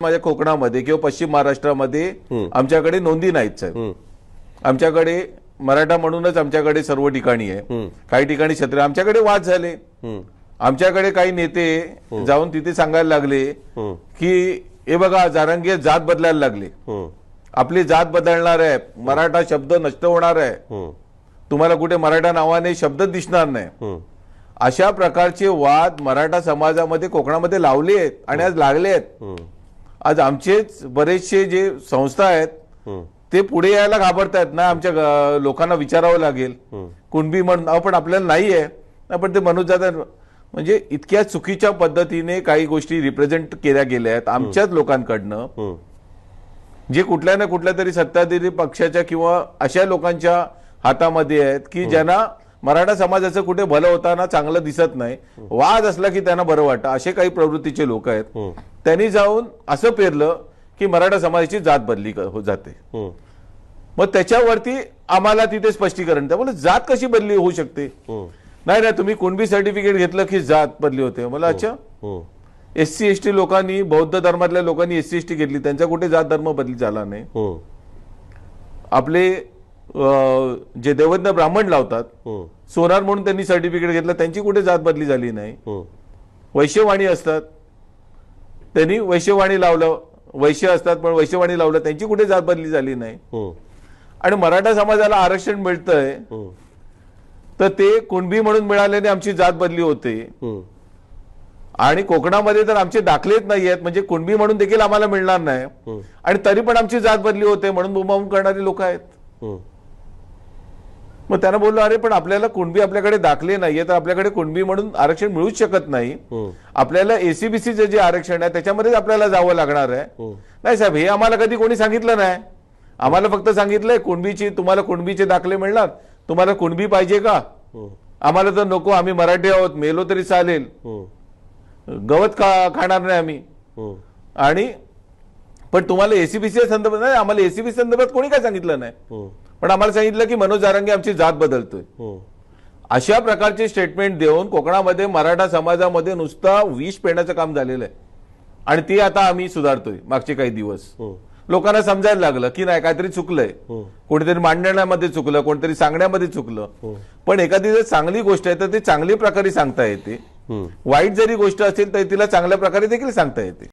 माझ्या कोकणामध्ये किंवा पश्चिम महाराष्ट्रामध्ये आमच्याकडे नोंदी नाहीत साहेब. आमच्याकडे मराठा म्हणूनच आमच्याकडे सर्व ठिकाणी आहे. काही ठिकाणी क्षत्रिय आमच्याकडे वाद झाले. आमच्याकडे काही नेते जाऊन तिथे सांगायला लागले की हे बघा जारंगे जात बदलायला लागले. आपली जात बदलणार आहे. मराठा शब्द नष्ट होणार आहे. तुम्हाला कुठे मराठा नावाने शब्द दिसणार नाही. अशा प्रकारचे वाद मराठा समाजामध्ये कोकणामध्ये लावले आहेत आणि आज लागले आहेत. आज आमचेच बरेचसे जे संस्था आहेत ते पुढे यायला घाबरतायत ना. आमच्या लोकांना विचारावं लागेल. कुणबी म्हणून पण आपल्याला नाही आहे पण ते मनोज जाधव म्हणजे इतक्या चुकीच्या पद्धतीने काही गोष्टी रिप्रेझेंट केल्या गेल्या आहेत आमच्याच लोकांकडनं. जे कुठल्या ना कुठल्या तरी सत्ताधारी पक्षाच्या किंवा अशा लोकांच्या हातामध्ये आहेत की ज्यांना मराठा समाजाचं कुठे भलं होताना चांगलं दिसत नाही. वाद असला की त्यांना बरं वाटतं. असे काही प्रवृत्तीचे लोक आहेत. त्यांनी जाऊन असं पेरलं की मराठा समाजाची जात बदली हो- जाते. मग त्याच्यावरती आम्हाला तिथे स्पष्टीकरण त्यामुळे जात कशी बदली होऊ शकते? नाही नाही तुम्ही कुणबी सर्टिफिकेट घेतलं की जात बदली होते. मला अच्छा. एस सी एस टी लोकांनी बौद्ध धर्मातल्या लोकांनी एस सी एस टी घेतली. त्यांचा कुठे जात धर्म बदली झाला नाही. आपले जे देवज्ञ ब्राह्मण लावतात सोनार म्हणून त्यांनी सर्टिफिकेट घेतलं. त्यांची कुठे जात बदली झाली नाही. वैश्यवाणी असतात. त्यांनी वैश्यवाणी लावलं. वैश्य असतात पण वैश्यवाणी लावलं. त्यांची कुठे जात बदली झाली नाही. आणि मराठा समाजाला आरक्षण मिळतंय. तर ते कुणबी म्हणून मिळाल्याने आमची जात बदली होते. आणि कोकणामध्ये तर आमचे दाखलेच नाही आहेत. म्हणजे कुणबी म्हणून देखील आम्हाला मिळणार नाही. आणि तरी पण आमची जात बदली होते म्हणून बुमाबूम करणारी लोक आहेत. मग त्यांना बोललो अरे पण आपल्याला कुणबी आपल्याकडे दाखले नाहीये तर आपल्याकडे कुणबी म्हणून आरक्षण मिळूच शकत नाही. आपल्याला एसीबीसीचं जे आरक्षण आहे त्याच्यामध्येच आपल्याला जावं लागणार आहे. नाही साहेब हे आम्हाला कधी कोणी सांगितलं नाही. आम्हाला फक्त सांगितलंय कुणबीची तुम्हाला कुणबीचे दाखले मिळणार. तुम्हाला कुणबी पाहिजे का? आम्हाला तर नको आम्ही मराठी आहोत मेलो तरी चालेल. गवत खा खाणार नाही आम्ही. आणि पण तुम्हाला एसीबीसी संदर्भात नाही आम्हाला एसीबीसी संदर्भात कोणी काय सांगितलं नाही? पण आम्हाला सांगितलं की मनोज जारंगे आमची जात बदलतोय. अशा प्रकारचे स्टेटमेंट देऊन कोकणामध्ये मराठा समाजामध्ये नुसता विष पेण्याचं काम झालेलं आहे. आणि ती आता आम्ही सुधारतोय मागचे काही दिवस. लोकांना समजायला लागलं की नाही काहीतरी चुकलंय. कोणीतरी मांडण्यामध्ये चुकलं कोणतरी सांगण्यामध्ये चुकलं. पण एखादी जर चांगली गोष्ट आहे तर ती चांगली प्रकारे सांगता येते. वाईट जरी गोष्ट असेल तर तिला चांगल्या प्रकारे देखील सांगता येते.